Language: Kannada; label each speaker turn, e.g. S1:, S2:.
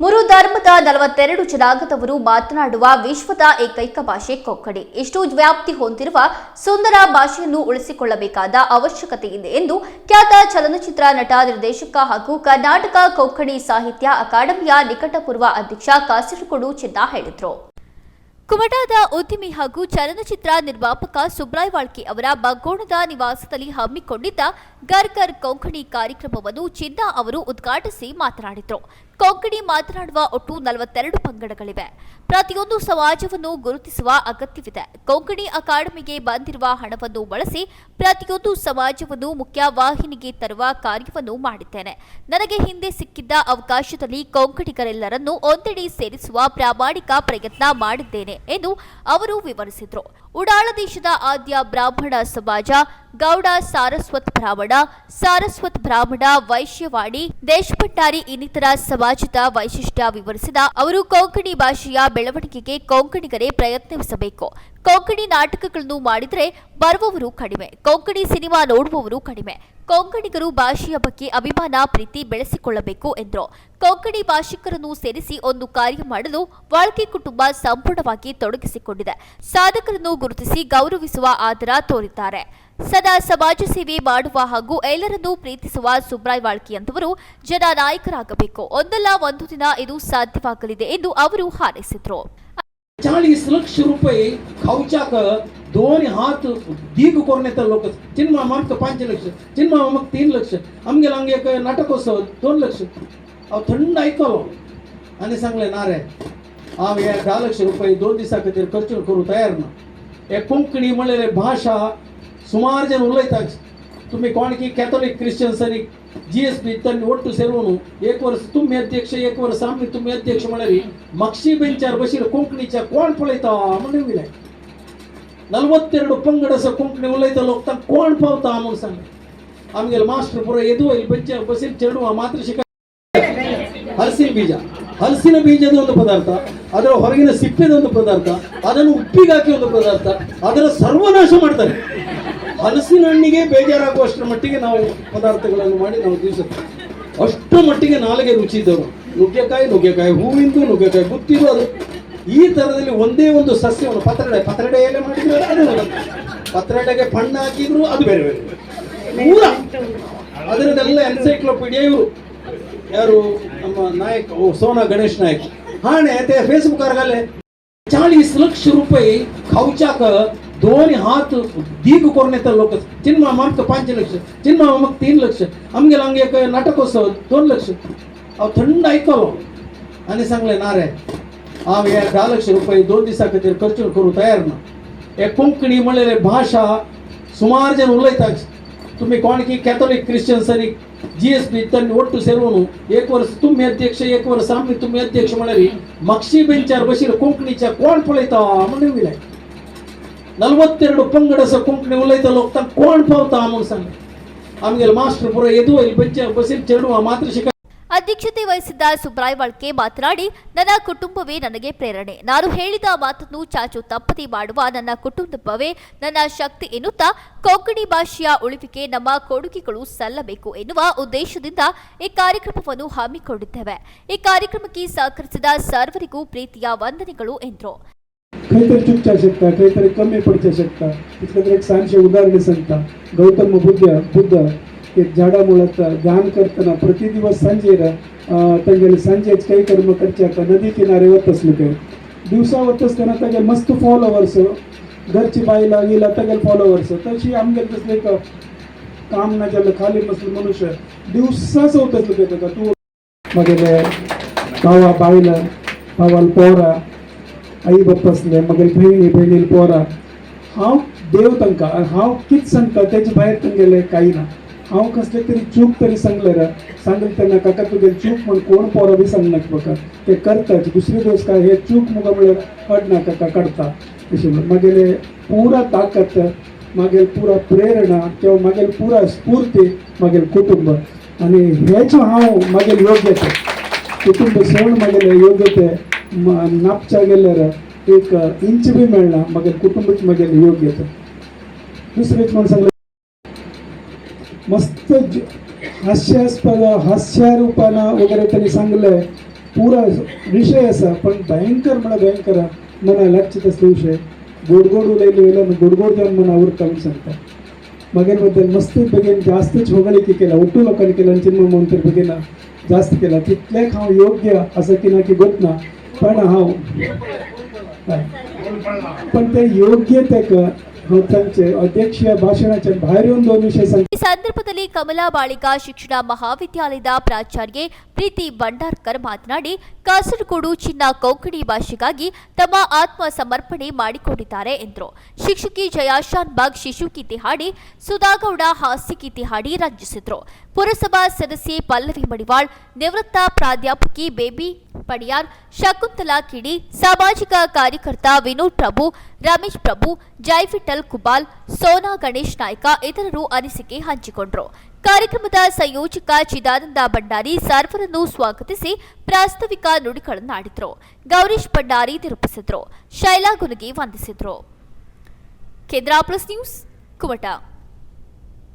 S1: ಮೂರು ಧರ್ಮದ ನಲವತ್ತೆರಡು ಜನಾಂಗದವರು ಮಾತನಾಡುವ ವಿಶ್ವದ ಏಕೈಕ ಭಾಷೆ ಕೊಕ್ಕಡಿ. ಇಷ್ಟು ವ್ಯಾಪ್ತಿ ಹೊಂದಿರುವ ಸುಂದರ ಭಾಷೆಯನ್ನು ಉಳಿಸಿಕೊಳ್ಳಬೇಕಾದ ಅವಶ್ಯಕತೆ ಇದೆ ಎಂದು ಖ್ಯಾತ ಚಲನಚಿತ್ರ ನಟ, ನಿರ್ದೇಶಕ ಹಾಗೂ ಕರ್ನಾಟಕ ಕೊಕ್ಕಡಿ ಸಾಹಿತ್ಯ ಅಕಾಡೆಮಿಯ ನಿಕಟಪೂರ್ವ ಅಧ್ಯಕ್ಷ ಕಾಸರಗೋಡು ಚಿನ್ನ ಹೇಳಿದರು. ಕುಮಟಾದ ಉದ್ದಿಮೆ ಹಾಗೂ ಚಲನಚಿತ್ರ ನಿರ್ಮಾಪಕ ಸುಬ್ರಾಯ್ ವಾಳ್ಕಿ ಅವರ ಬಗ್ಗೋಣದ ನಿವಾಸದಲ್ಲಿ ಹಮ್ಮಿಕೊಂಡಿದ್ದ ಗರ್ಗರ್ ಗರ್ ಕೊಂಕಣಿ ಕಾರ್ಯಕ್ರಮವನ್ನು ಚಿನ್ನ ಅವರು ಉದ್ಘಾಟಿಸಿ ಮಾತನಾಡಿದರು. ಕೊಂಕಣಿ ಮಾತನಾಡುವ ಒಟ್ಟು ನಲವತ್ತೆರಡು ಪಂಗಡಗಳಿವೆ. ಪ್ರತಿಯೊಂದು ಸಮಾಜವನ್ನು ಗುರುತಿಸುವ ಅಗತ್ಯವಿದೆ. ಕೊಂಕಣಿ ಅಕಾಡೆಮಿಗೆ ಬಂದಿರುವ ಹಣವನ್ನು ಬಳಸಿ ಪ್ರತಿಯೊಂದು ಸಮಾಜವನ್ನು ಮುಖ್ಯವಾಹಿನಿಗೆ ತರುವ ಕಾರ್ಯವನ್ನು ಮಾಡಿದ್ದೇನೆ. ನನಗೆ ಹಿಂದೆ ಸಿಕ್ಕಿದ್ದ ಅವಕಾಶದಲ್ಲಿ ಕೊಂಕಣಿಗರೆಲ್ಲರನ್ನು ಒಂದೆಡೆ ಸೇರಿಸುವ ಪ್ರಾಮಾಣಿಕ ಪ್ರಯತ್ನ ಮಾಡಿದ್ದೇನೆ ಎಂದು ಅವರು ವಿವರಿಸಿದರು. ಉಡಾಳ ದೇಶದ ಆದ್ಯ ಬ್ರಾಹ್ಮಣ ಸಮಾಜ ಗೌಡ ಸಾರಸ್ವತ್ ಬ್ರಾಹ್ಮಣ ಸಾರಸ್ವತ್ ಬ್ರಾಹ್ಮಣ ವೈಶ್ಯವಾಣಿ ದೇಶಪಟ್ಟಾರಿ ಇನ್ನಿತರ ಸಮಾಜದ ವೈಶಿಷ್ಟ್ಯ ವಿವರಿಸಿದ ಅವರು ಕೊಂಕಣಿ ಭಾಷೆಯ ಬೆಳವಣಿಗೆಗೆ ಕೊಂಕಣಿಗರೇ ಪ್ರಯತ್ನಿಸಬೇಕು. ಕೊಂಕಣಿ ನಾಟಕಗಳನ್ನು ಮಾಡಿದರೆ ಬರುವವರು ಕಡಿಮೆ, ಕೊಂಕಣಿ ಸಿನಿಮಾ ನೋಡುವವರು ಕಡಿಮೆ, ಕೊಂಕಣಿಗರು ಭಾಷೆಯ ಬಗ್ಗೆ ಅಭಿಮಾನ, ಪ್ರೀತಿ ಬೆಳೆಸಿಕೊಳ್ಳಬೇಕು ಎಂದರು. ಕೊಂಕಣಿ ಭಾಷಿಕರನ್ನು ಸೇರಿಸಿ ಒಂದು ಕಾರ್ಯ ಮಾಡಲು ವಾಳ್ಕೆ ಕುಟುಂಬ ಸಂಪೂರ್ಣವಾಗಿ ತೊಡಗಿಸಿಕೊಂಡಿದೆ. ಸಾಧಕರನ್ನು ಗುರುತಿಸಿ ಗೌರವಿಸುವ ಆದರ ತೋರಿದ್ದಾರೆ. ಸದಾ ಸಮಾಜ ಸೇವೆ ಮಾಡುವ ಹಾಗೂ ಎಲ್ಲರನ್ನೂ ಪ್ರೀತಿಸುವ ಸುಬ್ರಾಯ್ ವಾಳ್ಕಿಯಂತವರು ಜನ ನಾಯಕರಾಗಬೇಕು ಒಂದಲ್ಲ ಒಂದು ದಿನ ಇದು ಸಾಧ್ಯವಾಗಲಿದೆ ಎಂದು ಅವರು ಹಾರೈಸಿದರು
S2: चाळीस लक्ष रुपये खाऊच्याक दोन हात दीग करून येतात लोक चिन्मा मामक पाच लक्ष चिन्मा मामक तीन लक्ष आमगे लांग एक नाटकोत्सव दोन लक्ष हांव थंड आयकलो आनी सांगलें ना रे हांव हे धा लक्ष रुपये दोन दिसां खातीर खर्च करूं तयार ना हे कोंकणी म्हणल्यार हे भाशा ಸುಮಾರು ಜನ ತುಮಿ ತುಂಬಿ ಕಾಣಿಕೆ ಕ್ಯಾಥೋಲಿಕ್ ಕ್ರಿಶ್ಚಿಯನ್ ಸರಿ ಜಿ ಎಸ್ ಬಿ ತನ್ನ ಒಟ್ಟು ಸೇರುವನು. ಏಕ ವರ್ಷ ತುಂಬಿ ಅಧ್ಯಕ್ಷ ಏಕ ವರ್ಷ ಸಾಮಿ ತುಂಬಿ ಅಧ್ಯಕ್ಷ ಮಾಡಿ ಮಕ್ಷಿ ಬೆಂಚಾರ್ ಬಶೀರ್ ಕೊಂಕಣಿಚ ಕೋಣ್ ಪೊಳೈತ ಮನವಿಲೆ ನಲ್ವತ್ತೆರಡು ಪಂಗಡಸ ಕೊಂಕಣಿ ಉಲ್ಲೈತಲ್ಲ ಹೋಗ್ತಾ ಕೋಣ್ ಪಾವ್ತಾ ಅಮ್ಮನ ಸಂಗ ಆಮೇಲೆ ಮಾಸ್ಟರ್ ಪುರ ಎದು ಇಲ್ಲಿ ಬೆಂಚಾರ್ ಬಶೀರ್ ಆ ಮಾತ್ರ ಶಿಕ ಹಲಸಿನ ಬೀಜ. ಹಲಸಿನ ಬೀಜದ ಒಂದು ಪದಾರ್ಥ, ಅದರ ಹೊರಗಿನ ಸಿಪ್ಪೆದ ಒಂದು ಪದಾರ್ಥ, ಅದನ್ನು ಉಪ್ಪಿಗಾಕಿ ಒಂದು ಪದಾರ್ಥ, ಅದರ ಸರ್ವನಾಶ ಮಾಡ್ತಾರೆ. ಹಲಸಿನ ಹಣ್ಣಿಗೆ ಬೇಜಾರಾಗುವಷ್ಟರ ಮಟ್ಟಿಗೆ ನಾವು ಪದಾರ್ಥಗಳನ್ನು ಮಾಡಿ ನಾವು ದಿವಸ ಅಷ್ಟು ಮಟ್ಟಿಗೆ ನಾಲಿಗೆ ರುಚಿ ಇದ್ದವರು. ನುಗ್ಗೆಕಾಯಿ ನುಗ್ಗೆಕಾಯಿ ಹೂವಿಂದು, ನುಗ್ಗೆಕಾಯಿ ಗೊತ್ತಿರೋ ಅದು. ಈ ಥರದಲ್ಲಿ ಒಂದೇ ಒಂದು ಸಸ್ಯವನ್ನು ಪತ್ರಡೆ ಪತ್ರಡೆ ಎಲೆ ಮಾಡಿದ್ರು ಅದು ಪತ್ರಡೆಗೆ ಪಣ್ಣ ಹಾಕಿದ್ರು ಅದು ಬೇರೆ ಬೇರೆ. ಪೂರ. ಅದರದೆಲ್ಲ ಎನ್ಸೈಕ್ಲೋಪೀಡಿಯಾ ಇವರು. ಯಾರು? ನಮ್ಮ ನಾಯಕ, ಓ, ಸೋನಾ ಗಣೇಶ್ ನಾಯಕ್. ಹಾಣೆ ಫೇಸ್ಬುಕ್ ಚಾಲೀಸ್ ಲಕ್ಷ ರೂಪಾಯಿ ಕೌಚಾಕ दोन हात दीग कोरण्याचा लोकच चिन्मा मागचं पाच लक्ष चिन्मा मग तीन लक्ष. आमगेला हांगा एक नाटकोत्सव दोन लक्ष. हांव थंड आयकलो आनी सांगलें ना रे हांव हे धा लक्ष रुपये दोन दिसां खातीर खर्च करू तयार ना. हे कोंकणी म्हणलेले भाषा सुमार जे उलयता तुम्ही कोणकी कॅथॉलिक क्रिश्चन्सांनी जी एस पी त्यांनी ओट्टू सेरवून एक वर्ष तुम्ही अध्यक्ष एक वर्ष आम्ही तुम्ही अध्यक्ष म्हणाली मागशी बेंचार बशीर कोंकणीच्या कोण पळयता? म्हणून विलाय ನಲ್ವತ್ತೆರಡು ಪಂಗಡಸ ಕುಂಕಣಿ ಉಲ್ಲೈತಲ್ಲಿ ಹೋಗ್ತಾ ಕೋಣ್ ಪಾವ್ತಾ ಆಮೇಲೆ ಮಾಸ್ಟರ್ ಪುರ ಎದು ಇಲ್ಲಿ ಬೆಚ್ಚ ಬಸಿರ್ ಚೆಡು ಆ ಮಾತ್ರ ಶಿಕ
S1: ಅಧ್ಯಕ್ಷತೆ ವಹಿಸಿದ್ದ ಸುಬ್ರಾಯ್ವಾಳ್ಕೆ ಮಾತನಾಡಿ, ನನ್ನ ಕುಟುಂಬವೇ ನನಗೆ ಪ್ರೇರಣೆ. ನಾನು ಹೇಳಿದ ಮಾತನ್ನು ಚಾಚು ತಪ್ಪದಿ ಮಾಡುವ ನನ್ನ ಕುಟುಂಬವೇ ನನ್ನ ಶಕ್ತಿ ಎನ್ನುತ್ತಾ ಕೊಂಕಣಿ ಭಾಷೆಯ ಉಳಿವಿಕೆ ನಮ್ಮ ಕೊಡುಗೆಗಳು ಸಲ್ಲಬೇಕು ಎನ್ನುವ ಉದ್ದೇಶದಿಂದ ಈ ಕಾರ್ಯಕ್ರಮವನ್ನು ಹಮ್ಮಿಕೊಂಡಿದ್ದೇವೆ. ಈ ಕಾರ್ಯಕ್ರಮಕ್ಕೆ ಸಹಕರಿಸಿದ ಸರ್ವರಿಗೂ ಪ್ರೀತಿಯ ವಂದನೆಗಳು ಎಂದರು.
S3: काहीतरी चुकच्या शकता काहीतरी कमी पडच्या शकता तिथं एक सांगशे उदाहरणे सांगता गौतम बुद्ध बुद्ध एक झाडामुळात ध्यान करताना प्रति दिवस सांजेर तांगेले सांजेच काही कर्म करच्या नदी किनारे वत असले काय दिवसा वत असताना तागे मस्त फॉलोवर्स घरची बायला गेला तागेले फॉलोवर्स तशी आमगेले तसले काम ना जाल्लं खाली मसले मनुष्य दिवसाच वत असले काय ताका तूं मागेले भावा बायला भावाल पोरा आई बाप असले मागीर भयणी भयणील पोरां हांव देव तांकां आनी हांव कितें सांगता तेजे भायर तुमगेले कांय ना. हांव कसले तरी चूक तरी सांगले रे. सांगले तेन्ना काका तुगे चूक म्हण कोण पोरां बी सांगनात म्हाका ते करतात दुसरे दिवस काय हे चूक मुगा म्हळ्यार कडना काका काडता अशें म्हणून मागेले पुरा ताकत मागेल पुरा प्रेरणा किंवा मागेल पुरा स्फूर्ती मागेल कुटुंब. आनी हेच हांव मागेल योग्यते. कुटुंब सण मागेले योग्य ते नापच्या एक इंच बी मेळना मग कुटुंबच म्हगेले दुसरं एक म्हणून सांगलं मस्त हास्यास्पद हास्यरूपानं वगैरे त्यांनी सांगलंय पुरा विषय असा पण भयंकर म्हणा भयंकर मला लागचित असले विषय गोड गोड उलयले वेल्यान गोड गोड मला आवर काढून सांगता मागीर मस्त बघेन जास्तच होगलिकी केला उठू लोकांनी केला चिन्ह म्हणून तर बेगीन जास्त केला तितल्याक हांव योग्य असं की ना की गोत ना पण हांव हय. पण ते योग्य तेका हांव तांचे अध्यक्षीय भाशणाच्या भायर येवन दोन विशय सांग
S1: ಈ ಸಂದರ್ಭದಲ್ಲಿ ಕಮಲಾ ಬಾಳಿಕಾ ಶಿಕ್ಷಣ ಮಹಾವಿದ್ಯಾಲಯದ ಪ್ರಾಚಾರ್ಯೆ ಪ್ರೀತಿ ಭಂಡಾರ್ಕರ್ ಮಾತನಾಡಿ ಕಾಸರಗೋಡು ಚಿನ್ನ ಕೊಂಕಣಿ ಭಾಷೆಗಾಗಿ ತಮ್ಮ ಆತ್ಮ ಸಮರ್ಪಣೆ ಮಾಡಿಕೊಂಡಿದ್ದಾರೆ ಎಂದರು ಶಿಕ್ಷಕಿ ಜಯಾಶಾನ್ ಬಾಗ್ ಶಿಶುಗೀತೆ ಹಾಡಿ ಸುಧಾಗೌಡ ಹಾಸ್ಯಗೀತೆ ಹಾಡಿ ರಂಜಿಸಿದ್ರು ಪುರಸಭಾ ಸದಸ್ಯೆ ಪಲ್ಲವಿ ಮಡಿವಾಳ್ ನಿವೃತ್ತ ಪ್ರಾಧ್ಯಾಪಕಿ ಬೇಬಿ ಪಡಿಯಾರ್, ಶಕುಂತಲಾ ಕಿಡಿ, ಸಾಮಾಜಿಕ ಕಾರ್ಯಕರ್ತ ವಿನೋದ್ ಪ್ರಭು, ರಮೇಶ್ ಪ್ರಭು, ಜೈವಿಠಲ್ ಕುಬಾಲ್, ಸೋನಾ ಗಣೇಶ್ ನಾಯ್ಕ ಇತರರು ಅನಿಸಿಕೆ ಹಂಚಿಕೊಂಡರು. ಕಾರ್ಯಕ್ರಮದ ಸಂಯೋಜಕ ಚಿದಾನಂದ ಭಂಡಾರಿ ಸರ್ವರನ್ನು ಸ್ವಾಗತಿಸಿ ಪ್ರಾಸ್ತಾವಿಕ ನುಡಿಗಳನ್ನಾಡಿದರು ಗೌರೀಶ್ ಭಂಡಾರಿ ನಿರೂಪಿಸಿದ್ರು ಶೈಲಾ ಗುನಗಿ ವಂದಿಸಿದ್ರು. ಕೇಂದ್ರ ಪ್ಲಸ್ ನ್ಯೂಸ್, ಕುಮಟಾ.